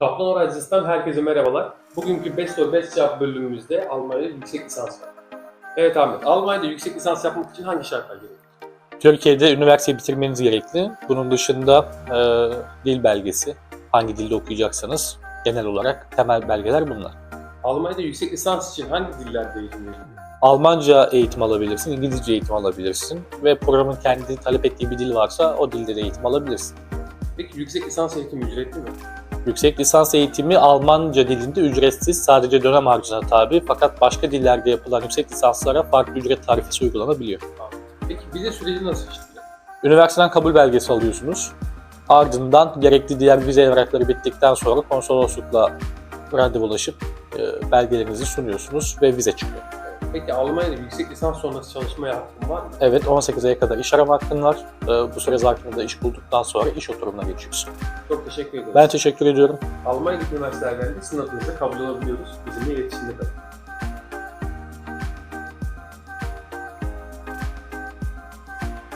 Kaplan Horizons'tan herkese merhabalar. Bugünkü Best or Best cevap bölümümüzde Almanya'da yüksek lisans var. Evet Ahmet, Almanya'da yüksek lisans yapmak için hangi şartlar gerekiyor? Türkiye'de üniversite bitirmeniz gerekli. Bunun dışında e, dil belgesi, hangi dilde okuyacaksanız genel olarak temel belgeler bunlar. Almanya'da yüksek lisans için hangi dillerde eğitim veriliyor? Almanca eğitim alabilirsin, İngilizce eğitim alabilirsin ve programın kendi talep ettiği bir dil varsa o dilde de eğitim alabilirsin. Peki yüksek lisans eğitimi ücretli mi? Yüksek lisans eğitimi Almanca dilinde ücretsiz, sadece dönem harcına tabi fakat başka dillerde yapılan yüksek lisanslara farklı ücret tarifesi uygulanabiliyor. Peki vize süreci nasıl işliyor? Üniversiteden kabul belgesi alıyorsunuz. Ardından gerekli diğer vize evrakları bittikten sonra konsoloslukla randevulaşıp e, belgelerinizi sunuyorsunuz ve vize çıkıyor. Peki Almanya'da yüksek lisans sonrası çalışmaya hakkın var mı? Evet 18 aya kadar iş arama hakkın var. E, bu süre zarfında iş bulduktan sonra iş oturumuna geçiyorsun. Çok teşekkür ederim. Ben teşekkür ediyorum. Almanya'daki üniversitelerde sınavınızda kabul olabiliyoruz. Bizimle iletişimde kalın.